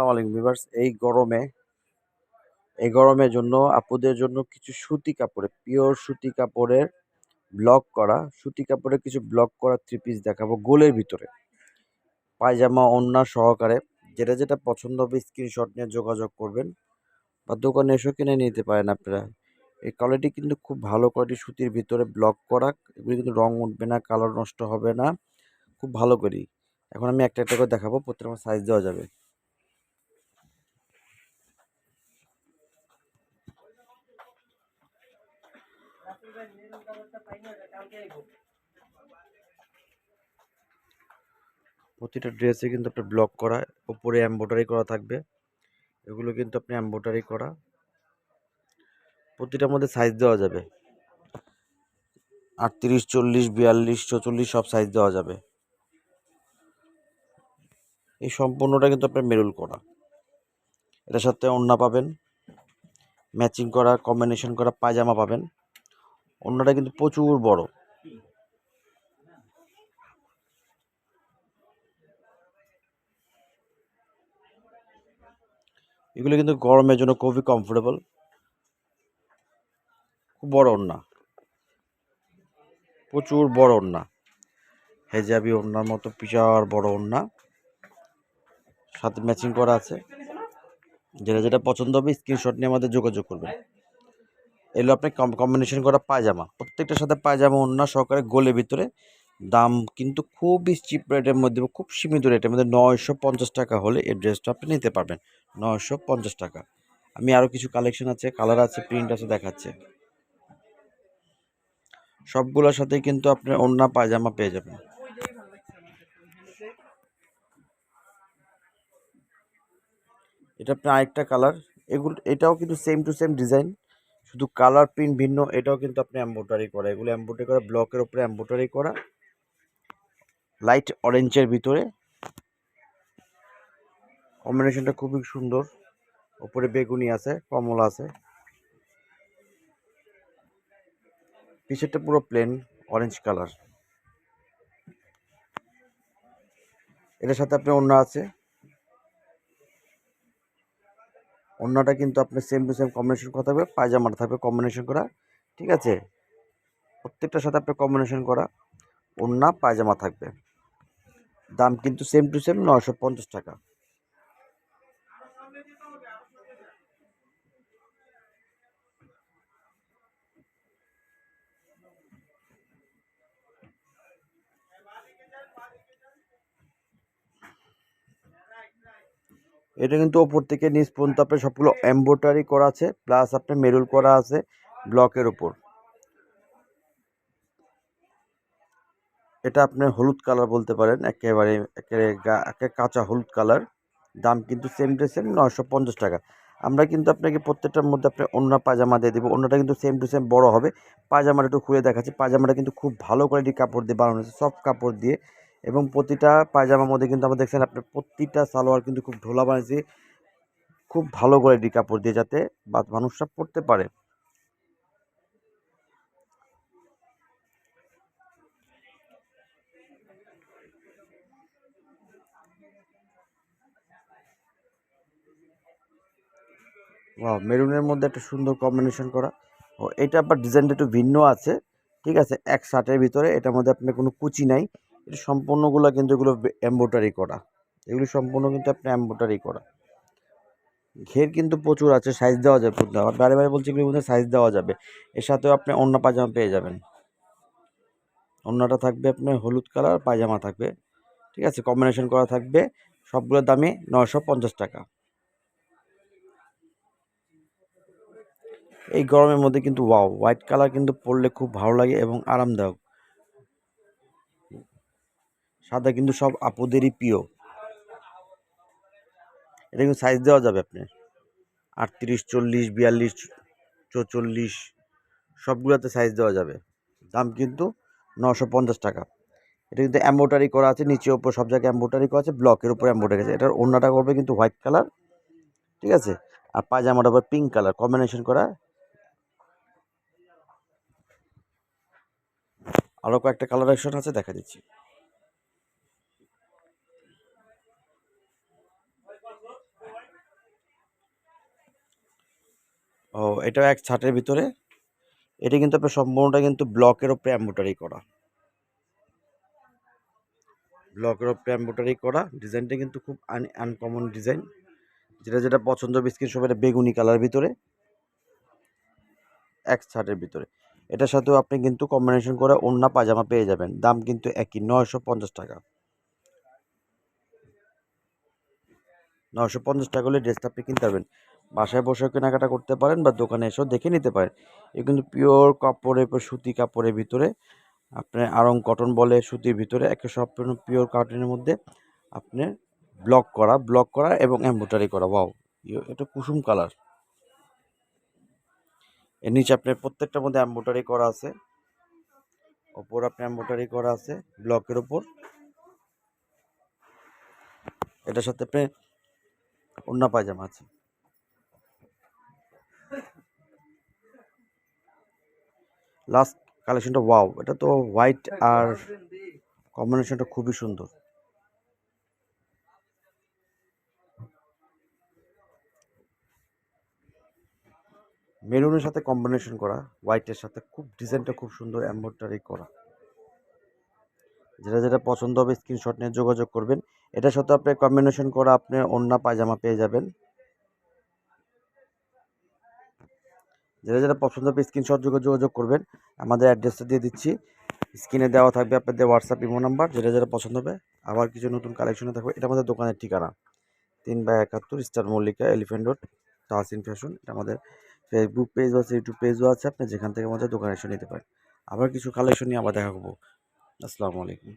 আসসালামু এই গরমে, এই গরমের জন্য আপুদের জন্য কিছু সুতি কাপড়ে, পিওর সুতি কাপড়ের ব্লক করা, সুতি কাপড়ের কিছু ব্লক করা থ্রি পিস দেখাবো গোলের ভিতরে। পায়জামা ওড়না সহকারে যেটা যেটা পছন্দ হবে স্ক্রিনশট নিয়ে যোগাযোগ করবেন বা দোকানে এসেও কিনে নিতে পারেন আপনারা। এই কোয়ালিটি কিন্তু খুব ভালো কোয়ালিটি সুতির ভিতরে ব্লক করা, এগুলি কিন্তু রং উঠবে না কালার নষ্ট হবে না, খুব ভালো করি এখন আমি একটা একটা করে দেখাবো, প্রত্যেকটা সাইজ দেওয়া যাবে। প্রতিটা ড্রেসে কিন্তু আপনার ব্লক করা উপরে এম্ব্রয়ডারি করা থাকবে। এগুলো কিন্তু আপনি এম্ব্রয়ডারি করা। প্রতিটার মধ্যে সাইজ দেওয়া যাবে। আটত্রিশ, চল্লিশ, বিয়াল্লিশ চৌচল্লিশ সব সাইজ দেওয়া যাবে। এই সম্পূর্ণটা কিন্তু আপনার মেরুল করা। এটার সাথে ওড়না পাবেন। ম্যাচিং করা কম্বিনেশন করা, পায়জামা পাবেন। ওড়নাটা কিন্তু প্রচুর বড়। এগুলো কিন্তু গরমের জন্য খুবই কমফোর্টেবল খুব বড় ওড়না। প্রচুর বড় ওড়না। হেজাবি ওড়নার মতো বিশাল বড় ওড়না। সাথে ম্যাচিং করা আছে। যেটা যেটা পছন্দ হবে স্ক্রিনশট নিয়ে আমাদের যোগাযোগ করবেন। এগুলো আপনি কম্বিনেশন করা পায়জামা। প্রত্যেকটার সাথে পায়জামা ওড়না সহকারে গোলের ভিতরে। দাম কিন্তু খুবই চিপ রেটের মধ্যে খুব সীমিত রেটের মধ্যে নয়শো পঞ্চাশ টাকা হলে এই ড্রেসটা আপনি নিতে পারবেন, নয়শো পঞ্চাশ টাকা। আমি আরও কিছু কালেকশন আছে কালার আছে প্রিন্ট আছে, দেখাচ্ছে। সবগুলোর সাথে কিন্তু আপনি ওড়না, পায়জামা পেয়ে যাবেন। এটা আপনার আরেকটা কালার এগুলো, এটাও কিন্তু সেম টু সেম ডিজাইন শুধু কালার প্রিন্ট ভিন্ন, এটাও কিন্তু আপনি এম্ব্রয়ডারি করা, এগুলো এম্ব্রয়ডারি করা ব্লকের উপরে এম্ব্রয়ডারি করা। লাইট অরেঞ্জের ভিতরে। কম্বিনেশনটা খুবই সুন্দর। ওপরে বেগুনি আছে, কমলা আছে। পিছেরটা পুরো প্লেন অরেঞ্জ কালার এটার সাথে আপনার অন্য আছে। অন্যটা কিন্তু আপনার সেম টু সেম কম্বিনেশন করা থাকবে পায়জামাটা থাকবে কম্বিনেশন করা, ঠিক আছে? প্রত্যেকটার সাথে আপনার কম্বিনেশন করা অন্য পায়জামা থাকবে। দাম কিন্তু সেম টু সেম নশো পঞ্চাশ টাকা। এটা কিন্তু ওপর থেকে পর্যন্ত আপনার সবগুলো এম্ব্রয়ডারি করা আছে প্লাস আপনার মেরুল করা আছে ব্লকের ওপর এটা আপনার হলুদ কালার বলতে পারেন, একেবারে একেবারে কাঁচা হলুদ কালার। দাম কিন্তু সেম টু সেম নশো পঞ্চাশ টাকা। আমরা কিন্তু আপনাকে প্রত্যেকটার মধ্যে আপনি অন্য পাজামা দিয়ে দেবো। অন্যটা কিন্তু সেম টু সেম বড় হবে। পাজামাটা একটু খুলে দেখাচ্ছি। পাজামাটা কিন্তু খুব ভালো কোয়ালিটির কাপড় দিয়ে বানানো হয়েছে সফট কাপড় দিয়ে। এবং প্রতিটা পায়জামার মধ্যে কিন্তু আমরা দেখছেন আপনার প্রতিটা সালোয়ার কিন্তু খুব ঢোলা বানিয়েছি। খুব ভালো কোয়ালিটির কাপড় দিয়ে যাতে মানুষরা পরতে পারে। মেরুনের মধ্যে একটা সুন্দর কম্বিনেশন করা। ও, এটা আবার ডিজাইনটা একটু ভিন্ন আছে, ঠিক আছে? এক শার্টের ভিতরে, এটার মধ্যে আপনার কোনো কুচি নাই। এটা সম্পূর্ণগুলো কিন্তু এগুলো এম্ব্রয়ডারি করা। এগুলি সম্পূর্ণ কিন্তু আপনার এম্ব্রয়ডারি করা। ঘের কিন্তু প্রচুর আছে সাইজ দেওয়া যাবে আর বারে বারে বলছি এগুলির মধ্যে সাইজ দেওয়া যাবে। এর সাথেও আপনি অন্য পায়জামা পেয়ে যাবেন। অন্যটা থাকবে আপনার হলুদ কালার, পায়জামা থাকবে। ঠিক আছে? কম্বিনেশন করা থাকবে। সবগুলোর দামে নশো টাকা। এই গরমের মধ্যে কিন্তু ওয়াও, হোয়াইট কালার কিন্তু পরলে খুব ভালো লাগে এবং আরামদায়ক। সাদা কিন্তু সব আপুদেরই প্রিয়। এটা কিন্তু সাইজ দেওয়া যাবে আপনার। আটত্রিশ, চল্লিশ, বিয়াল্লিশ, চৌচল্লিশ, সবগুলোতে সাইজ দেওয়া যাবে। দাম কিন্তু নশো পঞ্চাশ টাকা। এটা কিন্তু অ্যাম্বোটারি করা আছে নিচে ওপর সব জায়গায় অ্যাম্বোটারি করা আছে ব্লকের উপর অ্যাম্বোটারি আছে। এটার অন্যটা করবে কিন্তু হোয়াইট কালার ঠিক আছে? আর পায়জামাটা আবার পিঙ্ক কালার কম্বিনেশন করা আরও কয়েকটা কালার অপশন আছে, দেখা দিচ্ছি। ও, এটা এক ছাটের ভিতরে। এটা কিন্তু আপনার সম্পূর্ণটা কিন্তু ব্লকের ওপরে অ্যাম্বোটারি করা। ব্লকের ওপরে অ্যাম্বোটারি করা। ডিজাইনটা কিন্তু খুব আনকমন ডিজাইন যেটা যেটা পছন্দ বিস্কিট সব এটা বেগুনি কালার ভিতরে। এক ছাটের ভিতরে। এটার সাথেও আপনি কিন্তু কম্বিনেশন করে ওড়না পাজামা পেয়ে যাবেন। দাম কিন্তু একই, নয়শো পঞ্চাশ টাকা। নয়শো পঞ্চাশ টাকা হলে ড্রেসটা আপনি কিনতে পারবেন। বাসায় বসে কেনাকাটা করতে পারেন বা দোকানে এসেও দেখে নিতে পারেন। এ কিন্তু পিওর কাপড়ের সুতি কাপড়ের ভিতরে আপনার আরং কটন বলে সুতির ভিতরে একটা সম্পূর্ণ পিওর কাটনের মধ্যে আপনার ব্লক করা ব্লক করা এবং এম্ব্রয়ডারি করা। ওয়াও এটা কুসুম কালার এর নিচে আপনার প্রত্যেকটার মধ্যে এম্ব্রয়ডারি করা আছে। ওপর আপনার এম্ব্রয়ডারি করা আছে ব্লকের ওপর। এটার সাথে আপনি ওড়না পায়জামা আছে। লাস্ট কালেকশনটা ওয়াও এটা তো হোয়াইট আর কম্বিনেশনটা খুবই সুন্দর। মেরুনের সাথে কম্বিনেশন করা হোয়াইটের সাথে খুব ডিজাইনটা খুব সুন্দর এম্ব্রয়ডারি করা। যেটা যেটা পছন্দ হবে স্ক্রিনশট নিয়ে যোগাযোগ করবেন। এটার সাথে আপনি কম্বিনেশন করা আপনি ওড়না, পায়জামা পেয়ে যাবেন। যেটা যেটা পছন্দ হবে স্ক্রিনশট যোগে, যোগাযোগ করবেন। আমাদের অ্যাড্রেসটা দিয়ে দিচ্ছি। স্ক্রিনে দেওয়া থাকবে আপনাদের হোয়াটসঅ্যাপ ইমো নাম্বার যেটা যেটা পছন্দ হবে, আবার কিছু নতুন কালেকশনে থাকবে। এটা আমাদের দোকানের ঠিকানা। তিন বাই একাত্তর star Mallika elephant road Tahsin fashion এটা আমাদের ফেসবুক পেজও আছে ইউটিউব পেজও আছে, আপনি যেখান থেকে আমাদের দোকানে এসে নিতে পারেন। আবার কিছু কালেকশন নিয়ে আবার দেখা করব। আসসালামু আলাইকুম।